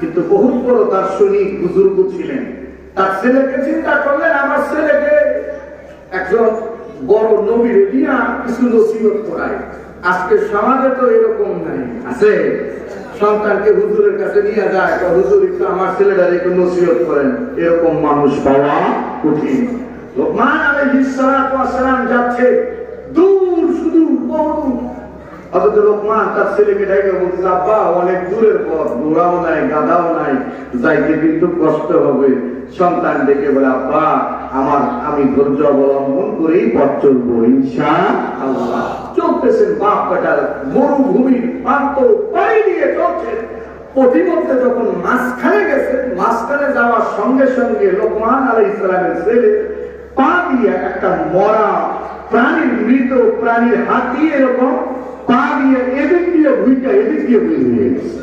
কিন্তু বহুত বড় দার্শনিক বুজুর্গ ছিলেন। তার ছেলেকে চিন্তা করলেন, আমার ছেলেকে একজন বড় নবীর দিয়া কিছু নসিহত করায় আজকে সমাজে তো এরকম নাই। আছে? সন্তানকে হুজুরের কাছে নিয়ে যায়, তো হুজুর, একটু আমার ছেলেটার একটু নসিহত করেন। এরকম মানুষ পাওয়া কঠিন। লোকমান সালাম যাচ্ছে দূর, শুধু বহু তার ছেলেকে আব্বা, অনেক দূরের পথ ঘোড়াও নাই গাদাও নাই, যাইতে কিন্তু কষ্ট হবে। সন্তান ডেকে বলে, আব্বা, আমার, আমি ধৈর্য অবলম্বন করেই পথ চলবো ইনশা আল্লাহ চলতেছেন বাপ বেটার মরুভূমির প্রান্ত দিয়ে চলছেন। যখন মাঝখানে গেছে মাঝখানে যাওয়ার সঙ্গে সঙ্গে লোকমান আলাই ইসলামের ছেলে পা দিয়ে একটা মরা প্রাণীর মৃত প্রাণীর হাত এরকম এদিক দিয়ে এদিক দিয়ে হয়ে গেছে।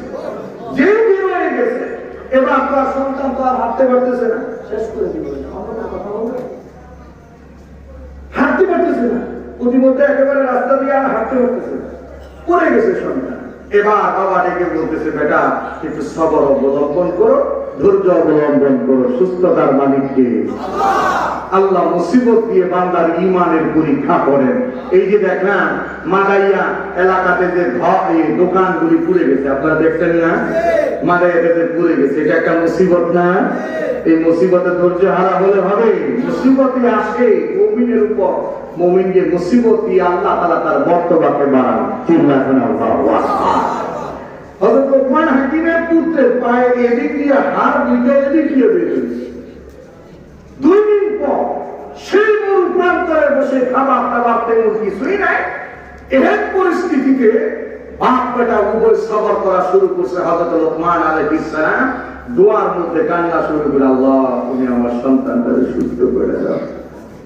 যে গেছে, এবার সন্তান তো আর হাঁটতে পারতেছে না। শেষ করে হাঁটতে পারতেছে না। একেবারে রাস্তা দিয়ে আর হাঁটতে পারতেছে পড়ে গেছে সন্তান। এবার বাবা ডেকে বলতেছে, বেটা, একটু সবর অবলম্বন করো, ধৈর্য অবলম্বন করো, সুস্থতার মালিককে। আল্লাহ মুসিবত দিয়ে বান্দার ইমানের পরীক্ষা করেন। এই যে দেখলাম মাদাইয়া এলাকাতে যে দোকানগুলি পুড়ে গেছে আপনারা দেখছেন না? মাদাইয়াতে যে পুড়ে গেছে এটা একটা মুসিবত না? এই মুসিবতে ধৈর্য হারা হলে হবে। মুসিবতই আসে মুমিনের উপর। মুমিনকে মুসিবত দিয়ে আল্লাহ তাআলা তার বর্তমানকে বাড়ান হযরত লোকমান হাকিমের পুত্রের পায়ে এদিক দিয়ে হাড় দুইটা এদিক দিয়ে বেরিয়েছে দুই দিন পর সেই মরু প্রান্তরে বসে খাবার দাবার তেমন কিছুই নাই। এর পরিস্থিতিতে উভয় করা শুরু করছে হযরত লোকমান দোয়ার মধ্যে কান্না শুরু করে আল্লাহ, তুমি আমার সন্তানটাকে সুস্থ করে দাও।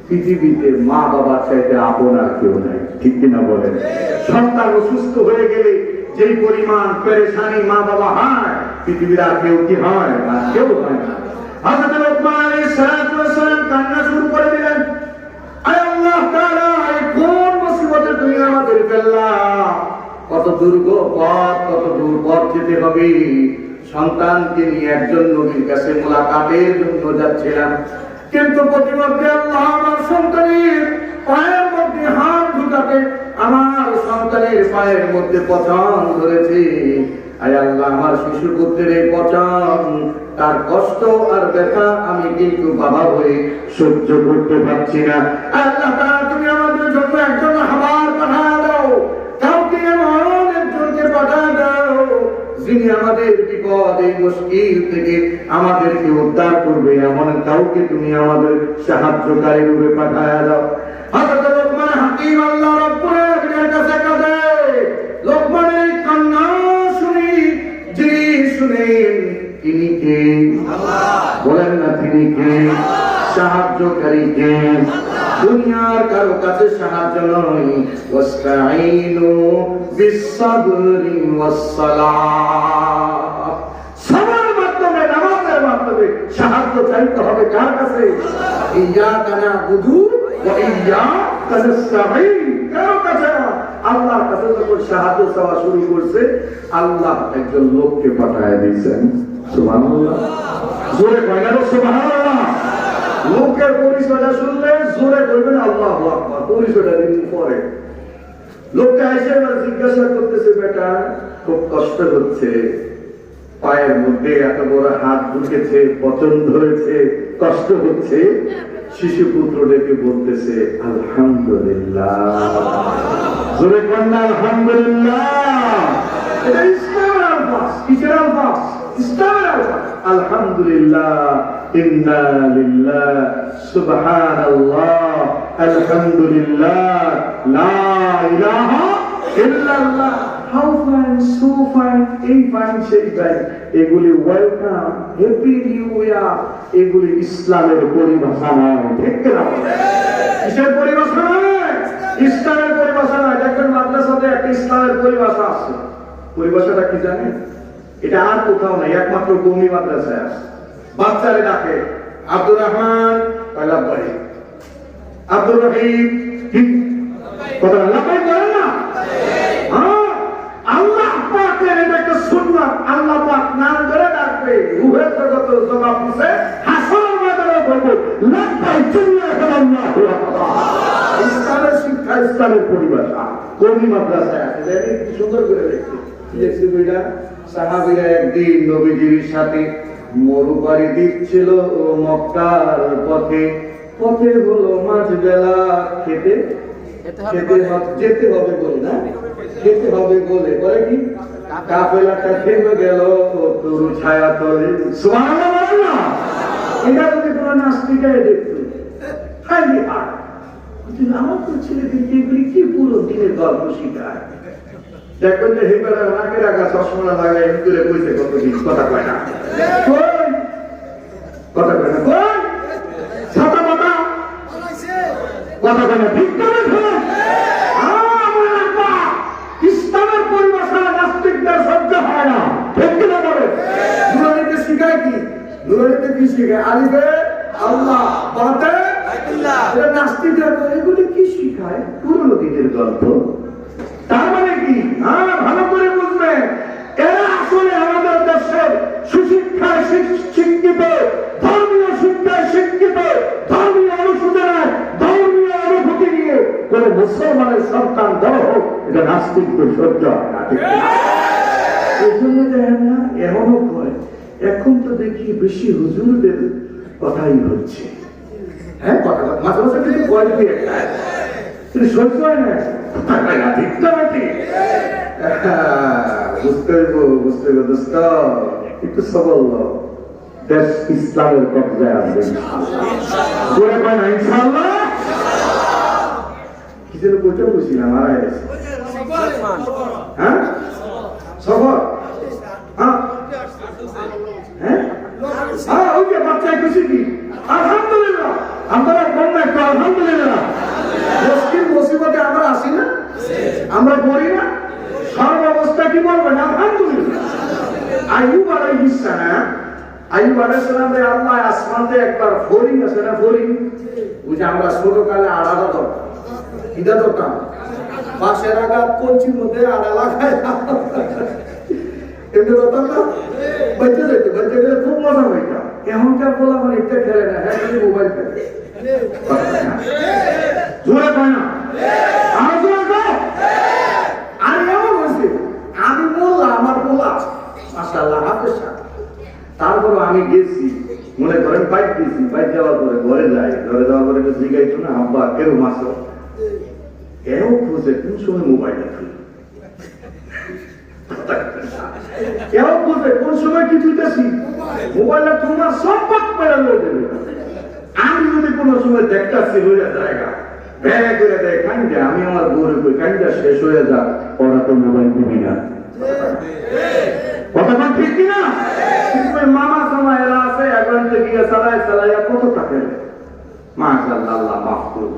পৃথিবীতে মা বাবা চাইতে আপন আর কেউ নাই, ঠিক কিনা বলেন? সন্তান হয়ে গেলে যেই পরিমাণ পেরেশানি মা বাবা হয়, পৃথিবীর আর কেউ কি হয় আর কেউ হয় না। হযরত লোকমান সালাম কান্না শুরু করে দিলেন। আল্লাহ তাআলা তুমি আমাদের ফেললা কত দুর্গ পথ, কত দূর পথ যেতে হবে। সন্তানকে নিয়ে একজন নবীর কাছে মোলাকাতের জন্য যাচ্ছিলাম। কিন্তু প্রতিমধ্যে আল্লাহ আমার সন্তানের পায়ের মধ্যে হাত ঢুকাতে আমার সন্তানের পায়ের মধ্যে পচন ধরেছে। আয় আল্লাহ, আমার শিশু পুত্রের এই পচন, তার কষ্ট আর ব্যথা আমি কিন্তু বাবা হয়ে সহ্য করতে পারছি না। আল্লাহ যিনি আমাদের বিপদ এই মুশকিল থেকে আমাদেরকে উদ্ধার করবে। এমন কাউকে তুমি আমাদের সাহায্যকারী রূপে পাঠায়া দাও। হযরত লোকমান হাকিম আল্লাহ রাব্বুল আলামিনের কাছে কাঁদে। লোকমানের কান্না শুনি যিনি শুনেন তিনি কে? বলেন না তিনি কে? সাহায্যকারী কে? দুনিয়ার কারও কাছে সাহায্য নয়। ওয়াস্তাইনু বিসসাবরি শুরু করছে, আল্লাহ একজন লোককে পাঠায় দিয়েছেন। সুবহানাল্লাহ। জোরে কয় না সুবহানাল্লাহ। লোকের পরিচয়টা শুনলে জোরে করবেন আল্লাহ আকবার। পরিচয়টা দিন পরে লোকটা এসে এবার জিজ্ঞাসা করতেছে, বেটা, খুব কষ্ট হচ্ছে। পায়ের মধ্যে এত বড় হাত ঢুকেছে, পচন ধরেছে, কষ্ট হচ্ছে। শিশু পুত্র ডেকে বলতেছে, আলহামদুলিল্লাহ। জোরে কন্যা আলহামদুলিল্লাহ। ইসলামের আলফাস ইসলামের আলফাস আলহামদুলিল্লাহ। ইন্না লিল্লাহ, সুবহানাল্লাহ, আলহামদুলিল্লাহ, লা ইলাহা ইল্লাল্লাহ। হাউ ফাইন সো ফাইন এই ফাইন সেই ফাইন এগুলি ওয়েলকাম হ্যাপি নিউ ইয়ার এগুলি ইসলামের পরিভাষা নয়, ঠিক কিনা? কিসের পরিভাষা ইসলামের পরিভাষা নয়। দেখবেন মাদ্রাসাতে একটা ইসলামের পরিভাষা আছে। পরিভাষাটা কি জানেন? এটা আর কোথাও নাই, একমাত্র কৌমি মাদ্রাসায় আছে। বাচ্চারে ডাকে, আব্দুর রহমান? লাভবাহী আব্দুর রহিম? কথা লাভবাহী করে না? সুন্দর করে দেখছি। একদিন নবীজির সাথে মরুপাড়ি দিচ্ছিল ও মক্কার পথে। পথে হলো মাঝ বেলা খেতে খেতে যেতে হবে বলে না? খেতে হবে বলে। বলে কি? কাফেলাটা থেমে গেল তরু ছায়া তলে না এটা যদি কোনো নাস্তিকায় দেখতো হাইলি হার আমার তো ছেলেদেরকে এগুলি কি পুরো দিনের গল্প শিখায়? দেখবেন যে হেবেলা নাকে রাখা চশমা লাগায় ভিতরে বইতে কতদিন? কথা কয় না। কথা কয় না। কই? ছাতা মাতা কথা কেন ঠিক করে ফেলেন আমার আব্বা। ইসলামের পরিভাষা নাস্তিকদের সহ্য হয় না। ঠিক কিনা বলে? নুরানিতে শিখায় কি? নুরানিতে কি শিখায়? আলিফে আল্লাহ বাতে? নাস্তিকরা এগুলি কি শিখায়? পুরনো দিনের গল্প। তার মানে হ্যাঁ ভালো করে বুঝবেন এরা আসলে আমাদের দেশের সুশিক্ষায় শিক- শিক্ষিত, ধর্মীয় শিক্ষায় শিক্ষিত, ধর্মীয় অনুশোচনায় ধর্মীয় অনুভূতি নিয়ে কোন মুসলমানের সন্তান দেওয়া হোক, এটা নাস্তিকদের সহ্য হয় না এই জন্য দেখেন না, এমনও হয় এখন তো দেখি বেশি হুজুরদের কথাই হচ্ছে। হ্যাঁ কথা মাঝে মাঝে কিন্তু সহ্য হয় না। কথা না, ঠিক তো নাকি? বুঝতে হইব বুঝতে হইব দোস্ত একটু সবল হও। দেশ ইসলামের কবজায় আসবে ইনশাআল্লাহ। জোরে না কি যেন বইটা হ্যাঁ সফর হ্যাঁ হ্যাঁ হ্যাঁ ওই যে বাচ্চায় খুশি কি আলহামদুলিল্লাহ আপনারা কোন না একটু আলহামদুলিল্লাহ মুশকিল মুসিবতে আমরা আসি না আমরা পড়ি না সর্ব অবস্থা কি বলবেন আলহামদুলিল্লাহ আইয়ুব আলাইহিস সালাম আলাইহিস সালামের আল্লাহ আসমানতে একবার ফরিং আছে না ফরিং ওই যে আমরা ছোটকালে আড়াটা দরকার কিটা দরকার বাসের আঘাত কঞ্চির মধ্যে আড়া লাগায় এমনি দরকার না? বাচ্চা যেতে বাচ্চা গেলে খুব মজা হইতা। এখনকার বলা মানে একটা খেলে না হ্যাঁ মোবাইল খেলে। জোরে না আর জোরে কয় আমি এমন হয়েছে আমি বললাম আমার বলা মাসাল্লাহ হাফেজ সাহেব। তারপরে আমি গেছি মনে করেন বাইক গেছি বাইক যাওয়ার পরে ঘরে যাই ঘরে যাওয়ার পরে জিগাইছো না আব্বা কেউ মাসো এও খুঁজে কোন সময় মোবাইলটা খুলে? কেউ খুঁজে কোন সময় কি তুইতেছি মোবাইলটা তোমার সম্পদ পেয়ে দেবে আমি যদি কোনো সময় দেখতেছি হয়ে জায়গা ভেঙে করে দেয় কান্দে আমি আমার কই কান্দা শেষ হয়ে যা ওরা তো মোবাইল নিবি না। কথা ঠিক কিনা? মামা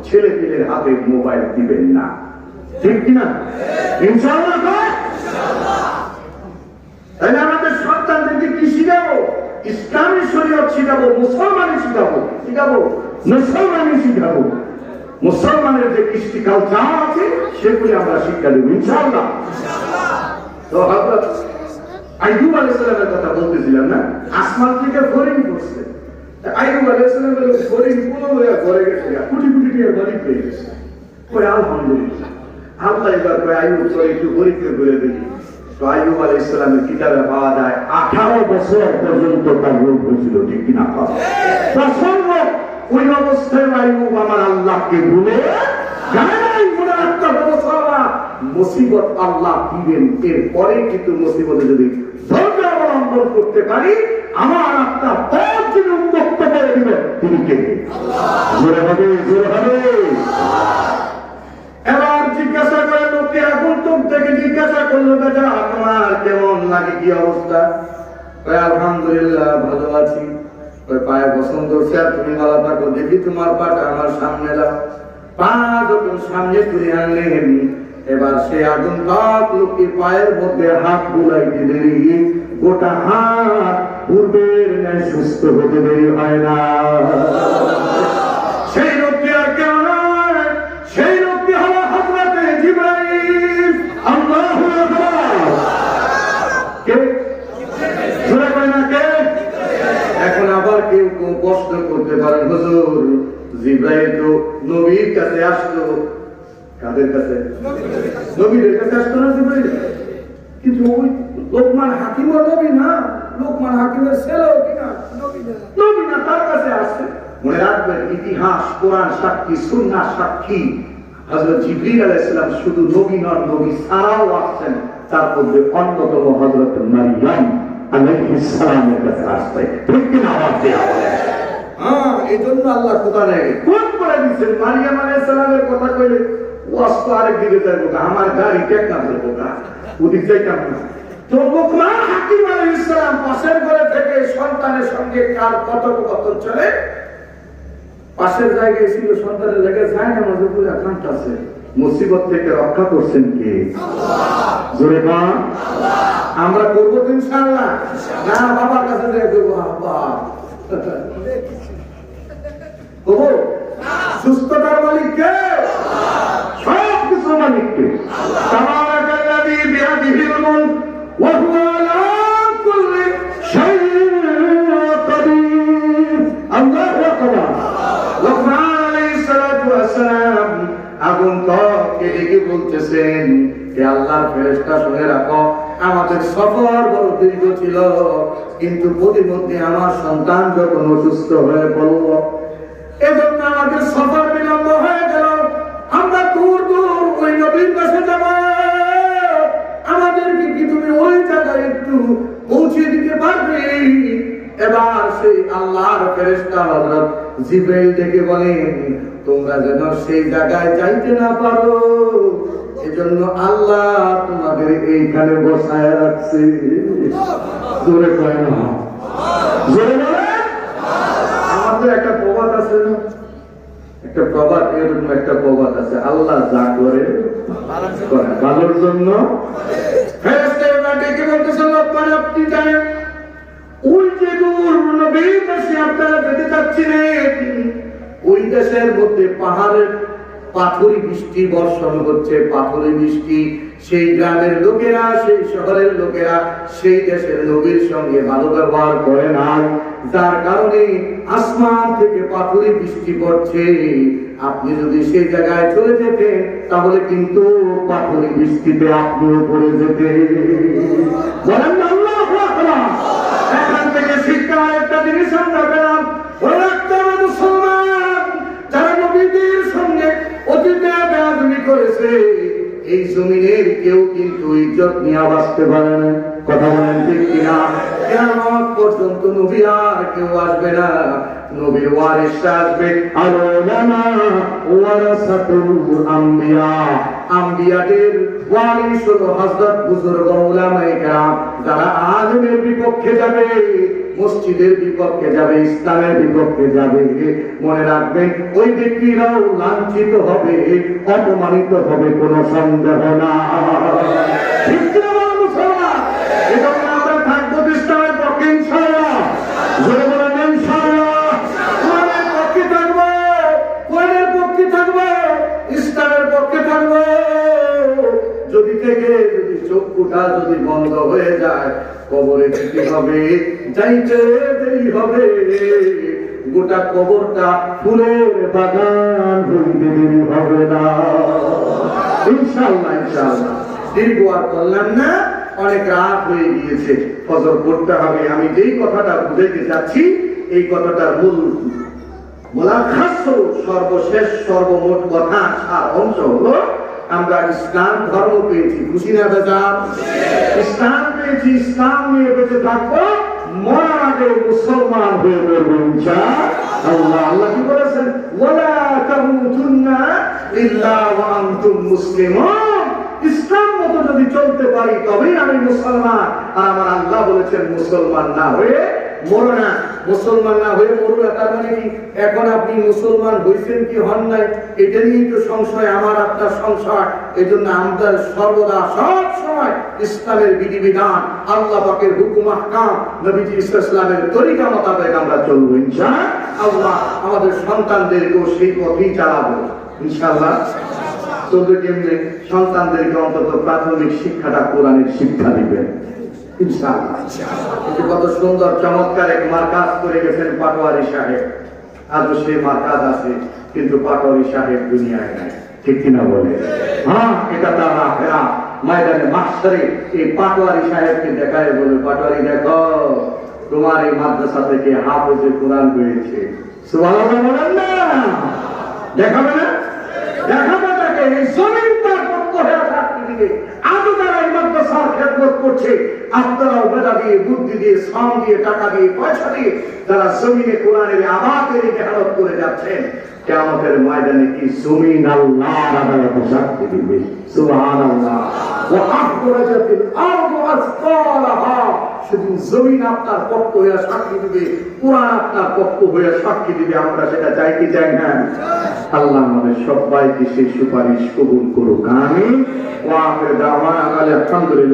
ছেলে হাতে মোবাইল দিবেন না। ঠিক কিনা? তাহলে আমাদের সন্তানদেরকে কি শিখাবো? ইসলামী শরীয়ত শিখাবো মুসলমানি শিখাবো। শিখাবো? মুসলমানই শিখাবো। মুসলমানের যে কৃষ্টি কালচার আছে, সেগুলি আমরা শিক্ষা দেবো, ইনশাআল্লাহ। তো আইয়ুব আলাইহিস কথা বলতেছিলাম না? আসমান থেকে বলে কোনো হয়ে ঘরে গেছে কোটি কোটি গেছে। কই আলহামদুলিল্লাহ। আল্লাহ এবার কই আইয়ুব, তোর একটু পরীক্ষা করে দিবি তো আইয়ুব কিতাবে পাওয়া যায়, আঠারো বছর পর্যন্ত তার রোগ হয়েছিল, ঠিক কিনা প্রসঙ্গ ওই অবস্থায় আমার আল্লাহকে ভুলে নাই মনে রাখতে হবে মুসলমান, মুসিবত আল্লাহ দিবেন। এরপরে কিন্তু মুসিবতে যদি ধৈর্য অবলম্বন করতে পারি, আমার আত্মা উন্মুক্ত করে দিবেন তিনি কে? জোরে হবে জোরে হবে। এবার জিজ্ঞাসা করে তোর থেকে জিজ্ঞাসা করল বেটা, তোমার কেমন কি অবস্থা? আলহামদুলিল্লাহ, ভালো আছি। কয় পায়ে হচ্ছে আর তুমি ভালো থাকো দেখি তোমার পাটা আমার সামনে দাও। পা যখন সামনে তুলে আনলেন। এবার সে আগুন তাপ লোককে পায়ের মধ্যে হাত বুলাইতে দেরি। গোটা হাত পূর্বের ন্যায় সুস্থ হতে দেরি হয় না। সেই লোকটি আর কেউ সেই লোকটি এখন আবার কেউ কেউ প্রশ্ন করতে পারেন, হুজুর। জিব্রাইল তো নবীর কাছে আসতো কাদের কাছে। নবীদের কাছে আসতো না কিন্তু ওই লোকমান হাকিমও নবী না লোকমান হাকিমের ছেলেও কিনা নবী না। তার কাছে আসছে। মনে রাখবেন ইতিহাস কোরআন সাক্ষী সুন্নাহ সাক্ষী। জিবরিল আলাইহিস শুধু নবী নন নবী ছাড়াও আসছেন। তার মধ্যে অন্যতম হযরত মারিয়াম আলাইহিস সালামের কাছে আসছে। ঠিক কিনা আওয়াজ দেওয়া বলে? হ্যাঁ এই জন্য আল্লাহ কোরআনে কোন করে দিচ্ছেন মারিয়াম আলাইহিস কথা কইলে। আরেক দিকে যাইবো না আমার গাড়ি ধরবো না ওদিক না। তো হাকিম আলাইহিস সালাম পাশের ঘরে থেকে সন্তানের সঙ্গে কার কথোপকথন চলে? পাশের জায়গায় ছিল সন্তানের জায়গায় যায় না মাঝে মুসিবত থেকে রক্ষা করছেন কে? জোরে আমরা করব তো ইনশাআল্লাহ। না, বাবার কাছে বাবা সুস্থতার মালিক কে? মালিক তাবারাকাল্লাযী বিয়াদিহিল মুলক, ওয়া হুয়া আলা কুল্লি শাইইন কাদির। আল্লাহু আকবার। লোকমান আলাইহিস সালাতু ওয়াস সালাম আগুন ডেকে বলতেছেন, হে আল্লাহর ফেরেশতা, শুনে রাখো, আমাদের সফর বড় দীর্ঘ ছিল, কিন্তু আমার সন্তান যখন অসুস্থ হয়ে পড়ল, এজন্য আমাদের সফর এবার সেই আল্লাহর ফেরেশতা হযরত জিব্রাইল ডেকে বলেন, তোমরা যেন সেই জায়গায় যাইতে না পারো, এজন্য আল্লাহ তোমাদের এইখানে বসায় রাখছে। জোরে কয় না। জোরে আমাদের একটা প্রবাদ আছে না? একটা প্রবাদ, এরকম একটা প্রবাদ আছে। আল্লাহ যা করে ভালোর জন্য? ফেরেশতারা ডেকে বলতেছেন আপনি জানেন যার কারণে আসমান থেকে পাথরি বৃষ্টি পড়ছে। আপনি যদি সেই জায়গায় চলে যেতেন, তাহলে কিন্তু পাথরি বৃষ্টিতে আপনিও পড়ে যেতেন। বলেন না আল্লাহু আকবার এখান থেকে শিক্ষা একটা জিনিস আমরা পেলাম যারা নবীদের এই জমিনের কেউ কিন্তু ইজ্জত নিয়ে বাঁচতে পারে না কথা বলেন ঠিক কিনা কেমন পর্যন্ত নবী আর কেউ আসবে না নবীর ওয়ারিসরা আসবে আর ওলামা ওয়ারাসাতুল আম্বিয়া আম্বিয়াদের ওয়ারিস হলো হযরত বুজুর্গ উলামায়ে কেরাম যারা আলেমের বিপক্ষে যাবে মসজিদের বিপক্ষে যাবে, ইসলামের বিপক্ষে যাবে, মনে রাখবেন ওই ব্যক্তিরাও লাঞ্ছিত হবে, অপমানিত হবে, কোনো সন্দেহ না। ঠিক যদি থেকে যদি চক্ষুটা যদি বন্ধ হয়ে যায়, কবরে যেতে হবে। যাইতে দেরি হবে। গোটা কবরটা ফুলের বাগান হইতে দেরি হবে না। ইনশাআল্লাহ ইনশাআল্লাহ। দীর্ঘ আর করলাম না, অনেক রাত হয়ে গিয়েছে। করতে হবে। আমি যেই কথাটা বুঝাইতে যাচ্ছি, এই কথাটার মূল মোলাখাস সর্বশেষ, সর্বমোট কথা সার অংশ হলো, আমরা ইসলাম ধর্ম পেয়েছি। খুশি না বেজা ইসলাম পেয়েছি, ইসলাম নিয়ে বেঁচে থাকব। মরার আগে মুসলমান হয়ে মরবো আল্লাহ কি বলেছেন? ওয়ালা তামুতুন্না ইল্লা ওয়া আনতুম মুসলিমুন। ইসলাম মতো যদি চলতে পারি, তবেই আমি মুসলমান। আর আমার আল্লাহ বলেছেন, মুসলমান না হয়ে মরো না মুসলমান না হয়ে মরো তার মানে কি? এখন আপনি মুসলমান হয়েছেন কি হন নাই? এটা তো সংশয়, আমার আপনার সংশয়। এই জন্য সর্বদা সব সময় ইসলামের বিধিবিধান, আল্লাহ পাকের হুকুম, আহকাম, নবীজি ইসলামের তরিকা মোতাবেক আমরা চলবো ইনশা আল্লাহ আমাদের সন্তানদেরকেও সেই পথেই চালাবো, ইনশাআল্লাহ। সন্তানদেরকে অন্তত প্রাথমিক শিক্ষাটা কোরআনের শিক্ষা দিবেন। কত সুন্দর, চমৎকার এক মার্কাজ করে গেছেন পাটোয়ারি সাহেব। আজও সে মার্কাজ আছে, কিন্তু পাটোয়ারি সাহেব দুনিয়ায় নাই। ঠিক কিনা বলে? হ্যাঁ এটা তার আখেরা ময়দানে মাস্টারে, এই পাটোয়ারি সাহেবকে দেখায় বলে, পাটোয়ারি দেখো, তোমার এই মাদ্রাসা থেকে হাফেজে কোরআন বেরিয়েছে। সুবহানাল্লাহ বলেন না। দেখাবে না? দেখাবে তাকে, এই জমিন তার পক্ষ হয়ে থাকতে দিবে আজও তারা এই মাদ্রাসার খেদমত করছে। আপনারাও বেদা দিয়ে, বুদ্ধি দিয়ে, শ্রম দিয়ে, টাকা দিয়ে, পয়সা দিয়ে যারা জমিনে কোরআনের আবাদের মেহনত করে যাচ্ছেন কেমতের ময়দানে কি জমিন আল্লাহর আদালতে সাক্ষী দিবে আসফালাহা। সেদিন জমিন আপনার পক্ষ সাক্ষী দিবে, কোরআন আপনার পক্ষ সাক্ষী দিবে, আমরা সেটা চাই কি চাই না? আল্লাহ আমাদের সবাইকে সেই সুপারিশ কবুল করুক আমি আলহামদুলিল্লাহ।